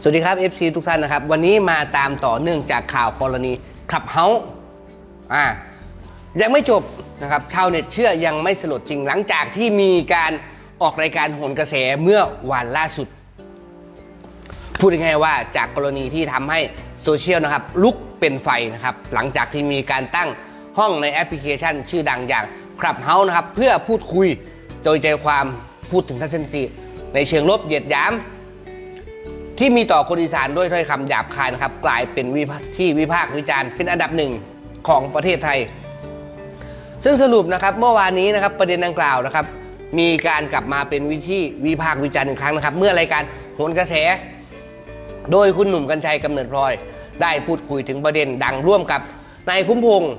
สวัสดีครับ FC ทุกท่านนะครับ วันนี้มาตามต่อเนื่องจากข่าวกรณีขับเฮาอ่ายังไม่จบนะครับชาวเน็ตเชื่อยังไม่สลดจริงหลังจากที่มีการออกรายการโหนกระแสเมื่อวันล่าสุด พูดง่ายๆว่าจากกรณีที่ทำให้โซเชียลนะครับลุกเป็นไฟนะครับ หลังจากที่มีการตั้งห้องในแอปพลิเคชัน ชื่อดังอย่างคลับเฮาส์นะครับ เพื่อพูดคุยโดยใจความพูดถึงทัศนคติในเชิงลบเหยียดหยาม ที่มีต่อคนอีสานด้วยถ้อยคำหยาบคายนะครับ กลายเป็นวิที่วิพากษ์วิจารณ์เป็นอันดับหนึ่งของประเทศไทย ซึ่งสรุปนะครับเมื่อวานนี้นะครับประเด็นดังกล่าวนะครับ มีการกลับมาเป็นวิธีวิพากษ์วิจารณ์อีกครั้งนะครับ เมื่อรายการโหนกระแส โดยคุณหนุ่มกัญชัยกำเนิดพลอย ได้พูดคุยถึงประเด็นดังร่วมกับนายคุ้มพงษ์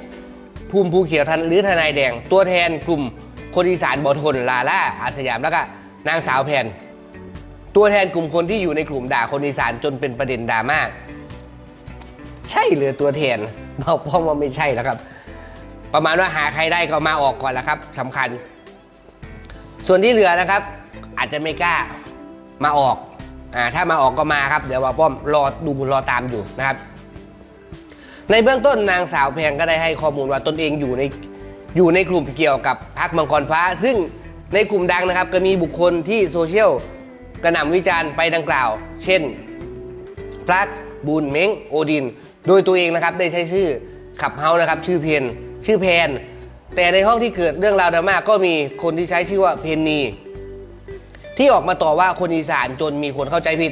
ภูมิภูเขียวทันหรือทนายแดง ตัวแทนกลุ่มคนอีสานบอทนลาล่าอาสยามแล้วก็นางสาวแพน ตัวแทนกลุ่มคนที่อยู่ในกลุ่มด่าคนอีสานจนเป็นประเด็นดราม่าใช่หรือตัวแทนบอกพ่อว่าไม่ใช่แล้วครับ ประมาณว่าหาใครได้ก็มาออกก่อนแล้วครับสำคัญ ส่วนที่เหลือนะครับ อาจจะไม่กล้ามาออกอ่าถ้ามาออกก็มาครับ เดี๋ยวว่าป้อมรอดูรอตามอยู่นะครับ ในเบื้องต้นนางสาวแพงก็ได้ให้ข้อมูลว่าตนเองอยู่ในอยู่ในกลุ่มเกี่ยวกับพักมังกรฟ้า ซึ่งในกลุ่มดังนะครับ ก็มีบุคคลที่โซเชียล กระหน่ำวิจารณ์ไปดังกล่าว เช่นฟลักบูนเม้งโอดิน โดยตัวเองนะครับได้ใช้ชื่อขับเฮานะครับชื่อเพนชื่อแพน แต่ในห้องที่เกิดเรื่องราวดราม่าก็มีคนที่ใช้ชื่อว่าเพนนีที่ออกมาต่อว่าคนอีสานจนมีคนเข้าใจผิด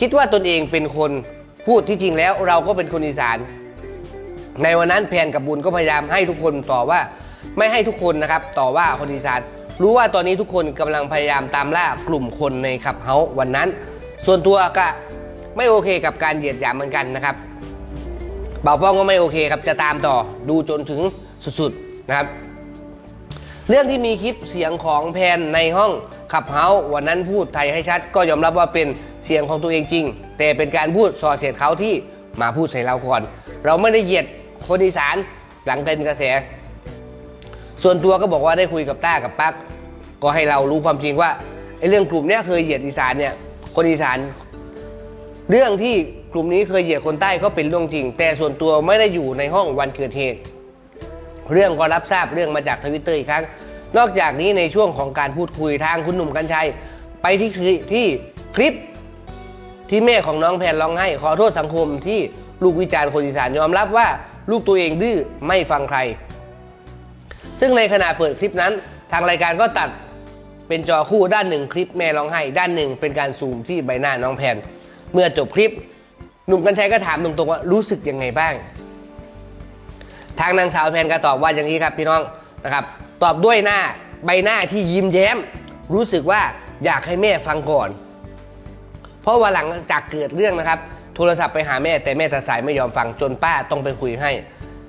คิดว่าตนเองเป็นคนพูดที่จริงแล้วเราก็เป็นคนอีสาน ในวันนั้นแพนกับบุญก็พยายามให้ทุกคนต่อว่าไม่ให้ทุกคนนะครับ ต่อว่าคนอีสาน รู้ว่าตอนนี้ทุกคนกำลังพยายามตามล่ากลุ่มคนในขับเฮาส์วันนั้น ส่วนตัวก็ไม่โอเคกับการเหยียดหยามเหมือนกันนะครับเบาป้องก็ไม่โอเคครับจะตามต่อดูจนถึงสุดๆนะครับ เรื่องที่มีคลิปเสียงของแพนในห้องขับเฮาส์วันนั้นพูดไทยให้ชัด ก็ยอมรับว่าเป็นเสียงของตัวเองจริง แต่เป็นการพูดส่อเสียดเขาที่มาพูดใส่เราก่อน เราไม่ได้เหยียดคนอีสานหลังเป็นกระแส ส่วนตัวก็บอกว่าได้คุยกับต้ากับปักก็ให้เรารู้ความจริงว่าไอ้เรื่องกลุ่มเนี้ยเคยเหยียดอีสานเนี่ยคนอีสาน เรื่องที่กลุ่มนี้เคยเหยียดคนใต้ก็เป็นเรื่องจริง แต่ส่วนตัวไม่ได้อยู่ในห้องวันเกิดเหตุ เรื่องก็รับทราบเรื่องมาจากทวิตเตอร์อีกครั้ง นอกจากนี้ในช่วงของการพูดคุยทางคุณหนุ่มกัญชัย ไปที่คลิที่คลิปที่แม่ของน้องแพนร้องไห้ขอโทษสังคมที่ลูกวิจารณ์คนอีสานยอมรับว่า ลูกตัวเองดื้อไม่ฟังใคร ซึ่งในขณะเปิดคลิปนั้น ทางรายการก็ตัดเป็นจอคู่ด้านหนึ่งคลิปแม่ร้องไห้ด้านหนึ่งเป็นการซูมที่ใบหน้าน้องแพน เมื่อจบคลิปหนุ่มกัญชัยก็ถามตรงๆว่ารู้สึกยังไงบ้าง ทางนางสาวแพนก็ตอบว่าอย่างนี้ครับพี่น้องนะครับ ตอบด้วยหน้าใบหน้าที่ยิ้มแย้ม รู้สึกว่าอยากให้แม่ฟังก่อน เพราะว่าหลังจากเกิดเรื่องนะครับ โทรศัพท์ไปหาแม่แต่แม่ตัดสายไม่ยอมฟังจนป้าต้องไปคุยให้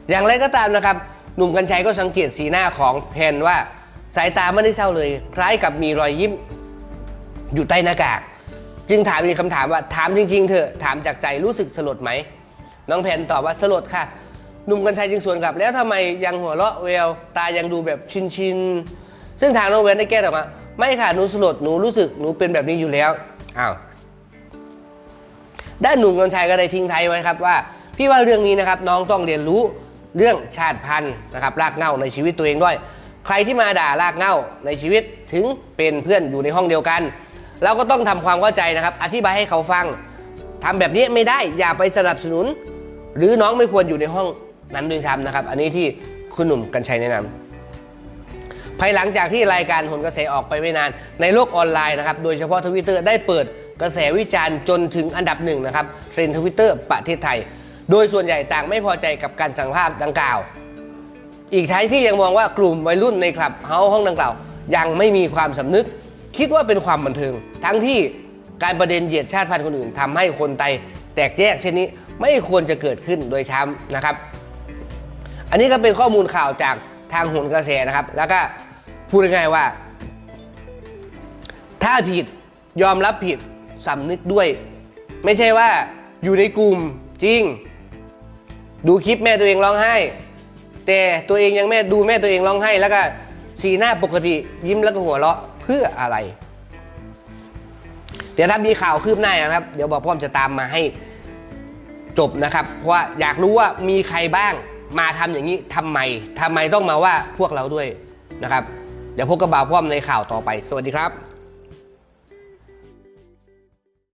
อย่างไรก็ตามนะครับ หนุ่มกัญชัยก็สังเกตสีหน้าของแพนว่า สายตาไม่ได้เศร้าเลย คล้ายกับมีรอยยิ้ม อยู่ใต้หน้ากาก จึงถามมีกคำถามว่าถามจริง ๆ เถอะถามจากใจรู้สึกสลดไหม น้องแพนตอบว่าสลดค่ะหนุ่มกัญชัยจึงสวนกลับแล้วทำไมยังหัวเราะแววตายังดูแบบชินชินๆซึ่งทางน้องเวนได้แก้ตอบมาไม่ค่ะหนูสลดหนูรู้สึกหนูเป็นแบบนี้อยู่แล้วอ้าวด้านหนุ่มกัญชัยก็ได้ทิ้งท้ายไว้ครับว่า พี่ว่าเรื่องนี้นะครับน้องต้องเรียนรู้ เรื่องชาติพันธุ์นะครับรากเง้าในชีวิตตัวเองด้วย ใครที่มาด่ารากเง้าในชีวิตถึงเป็นเพื่อนอยู่ในห้องเดียวกัน เราก็ต้องทำความเข้าใจนะครับ อธิบายให้เขาฟังทำแบบนี้ไม่ได้อย่าไปสนับสนุน หรือน้องไม่ควรอยู่ในห้องนั้นด้วยซ้ำนะครับ อันนี้ที่คุณหนุ่มกัญชัยแนะนำภายหลังจากที่รายการหนกระแสออกไปไม่นาน ในโลกออนไลน์นะครับโดยเฉพาะทวิตเตอร์ได้เปิดกระแสวิจารณ์จนถึงอันดับหนึ่งนะครับเทรนทวิตเตอร์ประเทศไทย โดยส่วนใหญ่ต่างไม่พอใจกับการสั่งภาพดังกล่าว อีกท้ายที่ยังมองว่ากลุ่มวัยรุ่นในคลับเฮาห้องดังกล่าว ยังไม่มีความสำนึก คิดว่าเป็นความบันเทิง ทั้งที่การประเด็นเหยียดชาติพันธุ์คนอื่นทำให้คนไทยแตกแยกเช่นนี้ไม่ควรจะเกิดขึ้นโดยช้ำนะครับ อันนี้ก็เป็นข้อมูลข่าวจากทางโหนกระแสนะครับ แล้วก็พูดง่ายๆว่า ถ้าผิดยอมรับผิดสำนึกด้วย ไม่ใช่ว่าอยู่ในกลุ่มจริง ดูคลิปแม่ตัวเองร้องไห้ แต่ตัวเองยังแม่ดูแม่ตัวเองร้องไห้ แล้วก็สีหน้าปกติยิ้มแล้วก็หัวเราะเพื่ออะไร เดี๋ยวถ้ามีข่าวคืบหน้านะครับ เดี๋ยวบอกพ่อมจะตามมาให้จบนะครับ เพราะว่าอยากรู้ว่ามีใครบ้างมาทำอย่างนี้ทำไมทำไมต้องมาว่าพวกเราด้วยนะครับ เดี๋ยวพบกับบ่าวพ่อมในข่าวต่อไป สวัสดีครับ